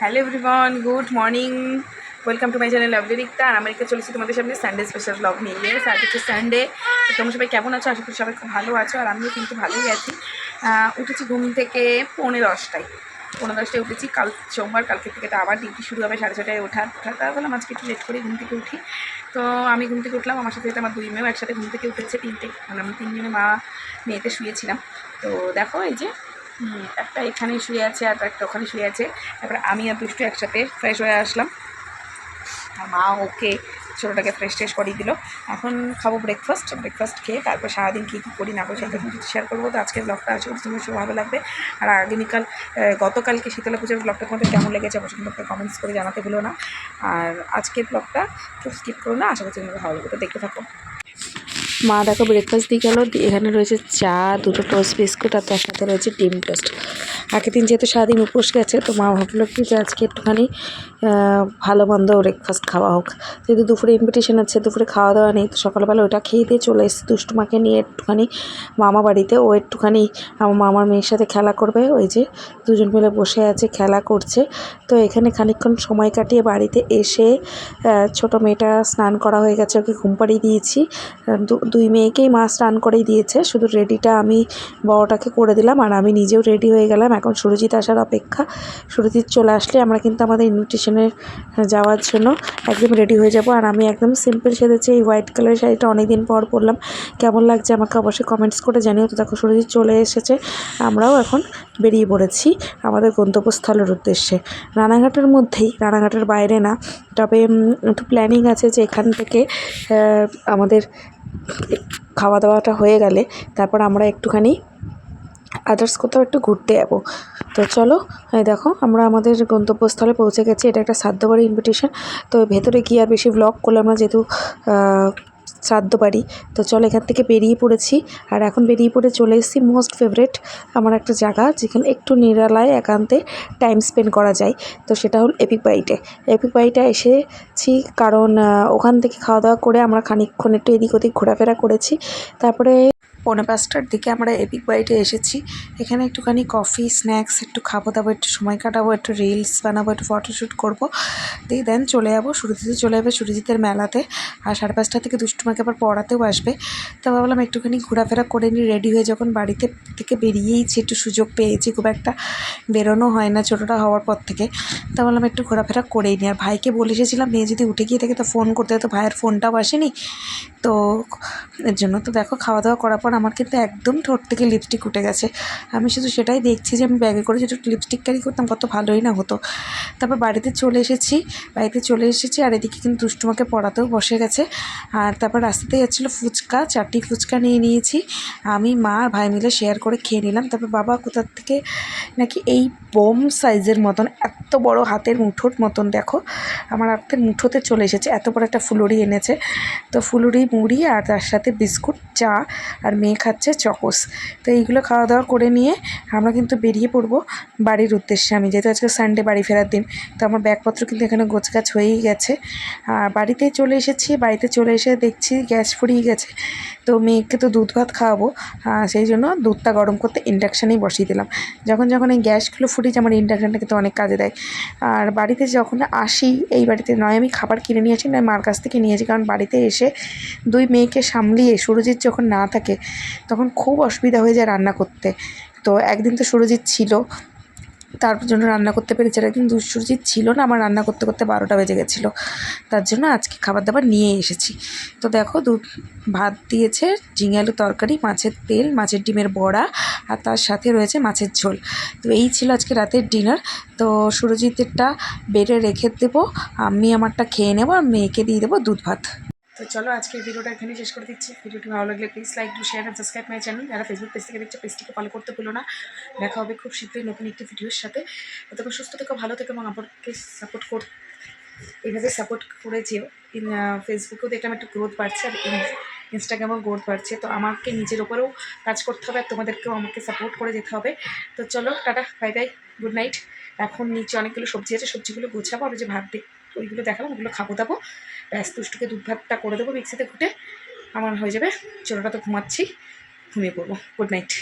Hello everyone, good morning. Welcome to my channel লাভলিরিকটা আর America চলেছি তোমাদের সামনে সানডে স্পেশাল ব্লগ নিয়ে। আজ হচ্ছে সানডে তো তোমরা সবাই কেমন আছো? আশা করি সবাই খুব ভালো আছো, আর আমিও কিন্তু ভালোই আছি। উঠেছি ঘুম থেকে পৌনে দশটায়। পৌনে দশটায় উঠেছি। কাল সোমবার কালকে থেকে তো আবার ডিউটি শুরু হবে সাড়ে ছটায় ওঠার ওঠার তার বললাম আজকে একটু লেট করে ঘুম থেকে উঠি। তো আমি ঘুম থেকে উঠলাম, আমার সাথে আমার দুই মেয়েও একসাথে ঘুম থেকে উঠেছে, তিনটে। মানে আমি তিনজনে মা মেয়েতে শুয়েছিলাম। তো দেখো এই যে একটা এখানে শুয়ে আছে আর একটা ওখানে শুয়ে আছে। তারপরে আমি আর দুষ্টু একসাথে ফ্রেশ হয়ে আসলাম। আর মা ওকে ছোটোটাকে ফ্রেশ ট্রেশ করিয়ে দিল। এখন খাব ব্রেকফাস্ট ব্রেকফাস্ট খেয়ে তারপর সারাদিন কী কী করি না করি সেটা শেয়ার করব। তো আজকের ব্লগটা আছে তোমার খুব ভালো লাগবে। আর আগামীকাল গতকালকে শীতলা পুজোর ব্লগটা তোমাদের কেমন লেগেছে অবশ্যই কিন্তু কমেন্টস করে জানাতে ভুলো না। আর আজকের ব্লগটা কেউ স্কিপ করো না। আশা করছি তোমাদের ভালো লাগবে। তো দেখতে থাকো। মা দেখো ব্রেকফাস্ট দিয়ে গেলো এখানে রয়েছে চা, দুটো টোস্ট বিস্কুট আর তার সাথে রয়েছে ডিম টোস্ট আগের দিন যেহেতু সারাদিন উপোস গেছে, তো মা ভাবলো কি যে আজকে একটুখানি ভালো মন্দ ব্রেকফাস্ট খাওয়া হোক। যেহেতু দুপুরে ইনভিটেশন আছে, দুপুরে খাওয়া দাওয়া নেই, তো সকালবেলা ওটা খেয়ে দিয়ে চলে এসেছি। দুষ্টুমাকে নিয়ে একটুখানি মামা বাড়িতে, ও একটুখানি আমার মামার মেয়ের সাথে খেলা করবে, ওই যে দুজন মিলে বসে আছে, খেলা করছে। তো এখানে খানিকক্ষণ সময় কাটিয়ে বাড়িতে এসে ছোট মেয়েটা স্নান করা হয়ে গেছে, ওকে ঘুম পাড়িয়ে দিয়েছি। দুই মেয়েকেই মা স্নান করেই দিয়েছে। শুধু রেডিটা আমি বড়টাকে করে দিলাম আর আমি নিজেও রেডি হয়ে গেলাম। এখন সুরজিৎ আসার অপেক্ষা। সুরজিৎ চলে আসলে আমরা কিন্তু আমাদের ইনভিটেশনে যাওয়ার জন্য একদম রেডি হয়ে যাব। আর আমি একদম সিম্পল সেজেছি এই হোয়াইট কালারের শাড়িটা অনেক দিন পর পরলাম। কেমন লাগছে আমাকে অবশ্যই কমেন্টস করে জানিও। তো দেখো, সুরজিৎ চলে এসেছে। আমরাও এখন বেরিয়ে পড়েছি আমাদের গন্তব্যস্থলের উদ্দেশ্যে। রানাঘাটের মধ্যেই, রানাঘাটের বাইরে না। তবে একটু প্ল্যানিং আছে যে এখান থেকে আমাদের খাওয়া দাওয়াটা হয়ে গেলে তারপর আমরা একটুখানি আদার্স কোথাও একটু ঘুরতে যাব। তো চলো দেখো, আমরা আমাদের গন্তব্যস্থলে পৌঁছে গেছি। এটা একটা সাধ্যবাড়ি বাড়ি ইনভিটেশন তো ভেতরে গিয়ে আর বেশি ব্লগ করলাম না, যেহেতু শ্রাদ্ধ বাড়ি। তো চলো এখান থেকে বেরিয়ে পড়েছি। আর এখন বেরিয়ে পড়ে চলে এসেছি মোস্ট ফেভারেট আমার একটা জায়গা, যেখানে একটু নিরালায়, একান্তে টাইম স্পেন্ড করা যায়। তো সেটা হল এপিক বাইটে এপিক বাইটে এসেছি কারণ ওখান থেকে খাওয়া দাওয়া করে আমরা খানিকক্ষণ একটু এদিক ওদিক ঘোরাফেরা করেছি। তারপরে পৌনে পাঁচটার দিকে আমরা এপিক বাইটে এসেছি। এখানে একটুখানি কফি, স্ন্যাক্স, একটু খাব দাবো একটু সময় কাটাবো, একটু রিলস বানাবো, একটু ফটোশ্যুট করব। দিয়ে দেন চলে যাব, সুরজিতে চলে যাবে সুরজিতের মেলাতে। আর সাড়ে পাঁচটা থেকে দুষ্টুমাকে আবার পড়াতেও আসবে। তো ভাবলাম একটুখানি ঘোরাফেরা করে নিই রেডি হয়ে যখন বাড়িতে থেকে বেরিয়েইছি, একটু সুযোগ পেয়েছি, খুব একটা বেরোনো হয় না, ছোটোটা হওয়ার পর থেকে। তা ভাবলাম একটু ঘোরাফেরা করেই নিই। আর ভাইকে বলে এসেছিলাম, মেয়ে যদি উঠে গিয়ে থাকে তো ফোন করতে তো ভাইয়ের ফোনটাও আসেনি। তো এর জন্য তো দেখো খাওয়া দাওয়া করার পর আমার কিন্তু একদম ঠোঁট থেকে লিপস্টিক উঠে গেছে। আমি শুধু সেটাই দেখছি যে আমি ব্যাগে করে যদি লিপস্টিক ক্যারি করতাম কত ভালোই না হতো। তারপর বাড়িতে চলে এসেছি, বাড়িতে চলে এসেছি আর এদিকে কিন্তু দুষ্টুমাকে পড়াতেও বসে গেছে। আর তারপর রাস্তাতে যাচ্ছিল ফুচকা, চারটি ফুচকা নিয়ে নিয়েছি। আমি, মা আর ভাই মিলে শেয়ার করে খেয়ে নিলাম। তারপর বাবা কোথার থেকে নাকি এই বোম সাইজের মতন, এত বড় হাতের মুঠোর মতন দেখো, আমার হাতের মুঠোতে চলে এসেছে। এত বড় একটা ফুলুরি এনেছে। তো ফুলুরি, মুড়ি আর তার সাথে বিস্কুট, চা আর মেয়ে খাচ্ছে চকোস। তো এইগুলো খাওয়া দাওয়া করে নিয়ে আমরা কিন্তু বেরিয়ে পড়ব বাড়ির উদ্দেশ্যে। আমি যেহেতু আজকে সানডে বাড়ি ফেরার দিন, তো আমার ব্যাগপত্র কিন্তু এখানে গোছগাছ হয়েই গেছে। আর বাড়িতে চলে এসেছি, বাড়িতে চলে এসে দেখছি গ্যাস ফুরিয়ে গেছে। তো মেয়েকে তো দুধ ভাত খাওয়াবো সেই জন্য দুধটা গরম করতে ইন্ডাকশানেই বসিয়ে দিলাম। যখন যখন এই গ্যাসগুলো ফুরিয়েছে আমার ইন্ডাকশানটা কিন্তু অনেক কাজে দেয়। আর বাড়িতে যখন আসি, এই বাড়িতে নয়, আমি খাবার কিনে নিয়ে আসি, নয়, মার কাছ থেকে নিয়েছি কারণ বাড়িতে এসে দুই মেয়েকে সামলিয়ে, সুরজিৎ যখন না থাকে তখন খুব অসুবিধা হয়ে যায় রান্না করতে। তো একদিন তো সুরজিৎ ছিল, তার জন্য রান্না করতে পেরেছি। আর একদিন দুঃসুরজিৎ ছিল না, আমার রান্না করতে করতে বারোটা বেজে গেছিল। তার জন্য আজকে খাবার দাবার নিয়ে এসেছি। তো দেখো, দু ভাত দিয়েছে, ঝিঙে আলু তরকারি, মাছের তেল, মাছের ডিমের বড়া, আর তার সাথে রয়েছে মাছের ঝোল। তো এই ছিল আজকে রাতের ডিনার। তো সুরজিতেরটা বেড়ে রেখে দেবো, আমি আমারটা খেয়ে নেব, আর মেয়েকে দিয়ে দেবো দুধ ভাত। তো চলো আজকের ভিডিওটা এখানে শেষ করে দিচ্ছি। ভিডিওটি ভালো লাগলে please like to share and subscribe my channel যারা ফেসবুক পেজ থেকে দেখছে পেজটিকে ফলো করতে ভুলো না। দেখা হবে খুব শীঘ্রই নতুন একটি ভিডিওর সাথে। ততক্ষণ সুস্থ থেকো, ভালো থেকে এবং আমাকে সাপোর্ট কর এইভাবে সাপোর্ট করে যেও। ফেসবুকেও দেখলাম একটু গ্রোথ বাড়ছে আর ইনস্টাগ্রামেও গ্রোথ বাড়ছে। তো আমাকে নিজের ওপরেও কাজ করতে হবে আর তোমাদেরকেও আমাকে সাপোর্ট করে যেতে হবে। তো চলো, tata bye bye good night এখন নিচে অনেকগুলো সবজি আছে, সবজিগুলো গোছাবো। আর যে ভাত ওইগুলো দেখাবো, ওগুলো খাব দাবো। ব্যাস, দুষ্টুকে দুধ ভাতটা করে দেবো মিক্সিতে ঘুটে। আমার হয়ে যাবে। চোরাটা তো ঘুমাচ্ছি ঘুমিয়ে পড়ব। Good night.